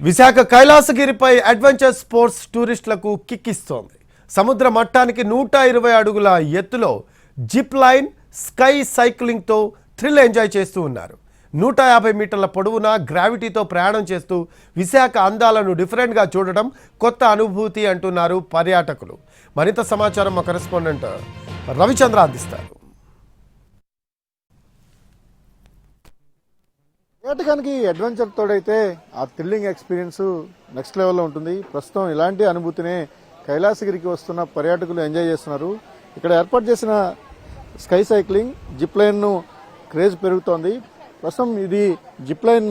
విశాఖ కైలాసగిరిపై adventure sports టూరిస్టులకు కిక్కిస్తోంది. సముద్ర మట్టానికి నూట ఇరవై అడుగుల ఎత్తులో జిప్ లైన్ స్కై సైక్లింగ్తో థ్రిల్ ఎంజాయ్ చేస్తూ ఉన్నారు. నూట యాభై మీటర్ల పొడవున గ్రావిటీతో ప్రయాణం చేస్తూ విశాఖ అందాలను డిఫరెంట్గా చూడడం కొత్త అనుభూతి అంటున్నారు పర్యాటకులు. మరింత సమాచారం మా కరెస్పాండెంట్ రవిచంద్ర అందిస్తారు. పర్యాటకానికి అడ్వెంచర్ తోడైతే ఆ థ్రిల్లింగ్ ఎక్స్పీరియన్స్ నెక్స్ట్ లెవెల్లో ఉంటుంది. ప్రస్తుతం ఇలాంటి అనుభూతినే కైలాసగిరికి వస్తున్న పర్యాటకులు ఎంజాయ్ చేస్తున్నారు. ఇక్కడ ఏర్పాటు చేసిన స్కై సైక్లింగ్ జిప్ లైన్ను క్రేజ్ పెరుగుతోంది. ప్రస్తుతం ఇది జిప్ లైన్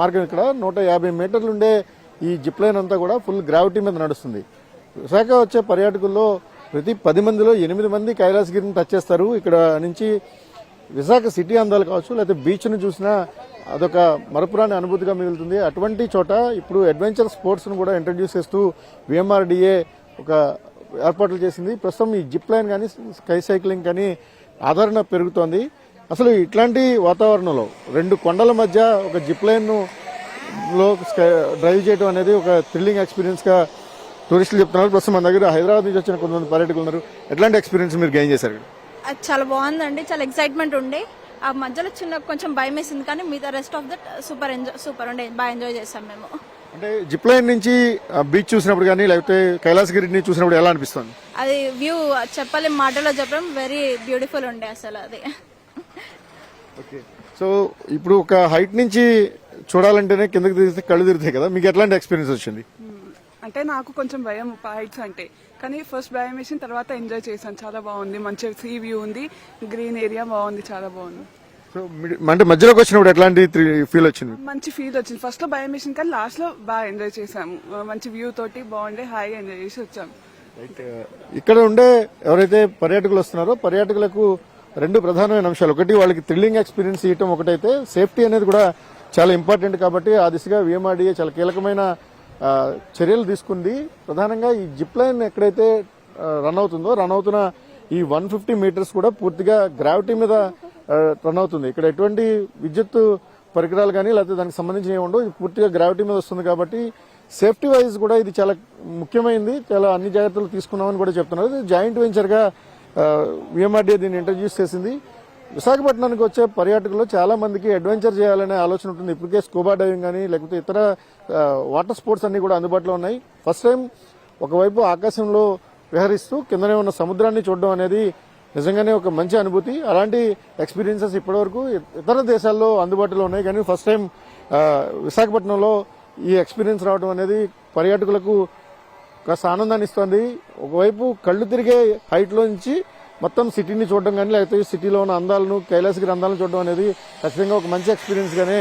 మార్గం ఇక్కడ. నూట యాభై మీటర్లు ఉండే ఈ జిప్ లైన్ అంతా కూడా ఫుల్ గ్రావిటీ మీద నడుస్తుంది. విశాఖ వచ్చే పర్యాటకుల్లో ప్రతి పది మందిలో ఎనిమిది మంది కైలాసగిరిని టచ్ చేస్తారు. ఇక్కడ నుంచి విశాఖ సిటీ అందాలు కావచ్చు లేకపోతే బీచ్ను చూసినా అదొక మరపురాని అనుభూతిగా మిగులుతుంది. అటువంటి చోట ఇప్పుడు అడ్వెంచర్ స్పోర్ట్స్ను కూడా ఇంట్రడ్యూస్ చేస్తూ విఎంఆర్డిఏ ఒక ఏర్పాట్లు చేసింది. ప్రస్తుతం ఈ జిప్ లైన్ కానీ స్కై సైక్లింగ్ కానీ ఆదరణ పెరుగుతోంది. అసలు ఇట్లాంటి వాతావరణంలో రెండు కొండల మధ్య ఒక జిప్ లైన్లో స్కై- డ్రైవ్ చేయడం అనేది ఒక థ్రిల్లింగ్ ఎక్స్పీరియన్స్గా టూరిస్టులు చెప్తున్నారు. ప్రస్తుతం మన దగ్గర హైదరాబాద్ నుంచి వచ్చిన కొంతమంది పర్యాటకులు ఉన్నారు. ఎట్లాంటి ఎక్స్పీరియన్స్ మీరు గెయిన్ చేశారు? చాలా బాగుందండి. చాలా ఎక్సైట్మెంట్ ఉండే. ఆ మధ్యలో చిన్న కొంచెం భయం వేసింది కానీ మిగతా rest of that super enjoy super ఉండే బాగా ఎంజాయ్ చేసాం మేము. అంటే జిప్ లైన్ నుంచి బీచ్ చూసినప్పుడు కానీ లేకపోతే కైలాసగిరిని చూసినప్పుడు ఎలా అనిపిస్తుంది? అది వ్యూ చెప్పలేం మాటలో చెప్పడం వెరీ బ్యూటిఫుల్ ఉండే అసలు అది. ఓకే సో ఇప్పుడు ఒక హైట్ నుంచి చూడాలంటేనే కిందకి తిరిగితే కళ్ళు తిరుగుతాయి కదా మీకు ఎట్లాంటి ఎక్స్పీరియన్స్ వచ్చింది? అంటే నాకు కొంచెం భయం హైట్స్ అంటే. కానీ ఫస్ట్ భయం వేసిన తర్వాత ఎంజాయ్ చేశాను. చాలా బాగుంది. మంచి సీ వ్యూ ఉంది. గ్రీన్ ఏరియా బాగుంది. చాలా బాగుంది. సో అంటే మధ్యలోకి వచ్చినప్పుడు ఎట్లాంటి ఫీల్ వచ్చింది? మంచి ఫీల్ వచ్చింది. ఫస్ట్లో భయం వేసింది. కానీ లాస్ట్లో బాగా ఎంజాయ్ చేసాము మంచి వ్యూ తోటి బాగుండే హాయిగా ఎంజాయ్ చేసి వచ్చాము. ఇక్కడ ఉండే ఎవరైతే పర్యాటకులు వస్తున్నారో పర్యాటకులకు రెండు ప్రధానమైన అంశాలు. ఒకటి వాళ్ళకి థ్రిల్లింగ్ ఎక్స్పీరియన్స్ ఇవ్వటం ఒకటైతే సేఫ్టీ అనేది కూడా చాలా ఇంపార్టెంట్ కాబట్టి ఆ దిశగా విఎంఆర్డీఏ చాలా కీలకమైన చర్యలు తీసుకుంది. ప్రధానంగా ఈ జిప్ లైన్ ఎక్కడైతే రన్ అవుతుందో రన్ అవుతున్న ఈ వన్ ఫిఫ్టీ మీటర్స్ కూడా పూర్తిగా గ్రావిటీ మీద రన్ అవుతుంది. ఇక్కడ ఎటువంటి విద్యుత్ పరికరాలు కానీ లేకపోతే దానికి సంబంధించిన ఏముండవు ఇది పూర్తిగా గ్రావిటీ మీద వస్తుంది కాబట్టి సేఫ్టీ వైజ్ కూడా ఇది చాలా ముఖ్యమైనది చాలా అన్ని జాగ్రత్తలు తీసుకున్నామని కూడా చెప్తున్నారు. జాయింట్ వెంచర్గా విఎంఆర్డీఏ దీన్ని ఇంట్రడ్యూస్ చేసింది. విశాఖపట్నానికి వచ్చే పర్యాటకులు చాలా మందికి అడ్వెంచర్ చేయాలనే ఆలోచన ఉంటుంది. ఇప్పటికే స్కూబా డైవింగ్ కానీ లేకపోతే ఇతర వాటర్ స్పోర్ట్స్ అన్ని కూడా అందుబాటులో ఉన్నాయి. ఫస్ట్ టైం ఒకవైపు ఆకాశంలో విహరిస్తూ కిందనే ఉన్న సముద్రాన్ని చూడడం అనేది నిజంగానే ఒక మంచి అనుభూతి. అలాంటి ఎక్స్పీరియన్సెస్ ఇప్పటివరకు ఇతర దేశాల్లో అందుబాటులో ఉన్నాయి. కానీ ఫస్ట్ టైం విశాఖపట్నంలో ఈ ఎక్స్పీరియన్స్ రావడం అనేది పర్యాటకులకు కాస్త ఆనందాన్ని ఇస్తుంది. ఒకవైపు కళ్ళు తిరిగే హైట్లో నుంచి మొత్తం సిటీని చూడడం కానీ లేకపోతే సిటీలో ఉన్న అందాలను కైలాసగిరి అందాలను చూడడం అనేది ఖచ్చితంగా ఒక మంచి ఎక్స్పీరియన్స్గానే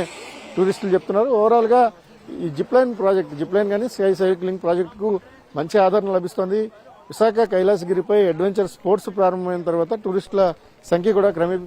టూరిస్టులు చెప్తున్నారు. ఓవరాల్గా ఈ జిప్లైన్ ప్రాజెక్ట్ జిప్లైన్ కానీ స్కై సైక్లింగ్ ప్రాజెక్టుకు మంచి ఆదరణ లభిస్తుంది. విశాఖ కైలాసగిరిపై అడ్వెంచర్ స్పోర్ట్స్ ప్రారంభమైన తర్వాత టూరిస్టుల సంఖ్య కూడా క్రమే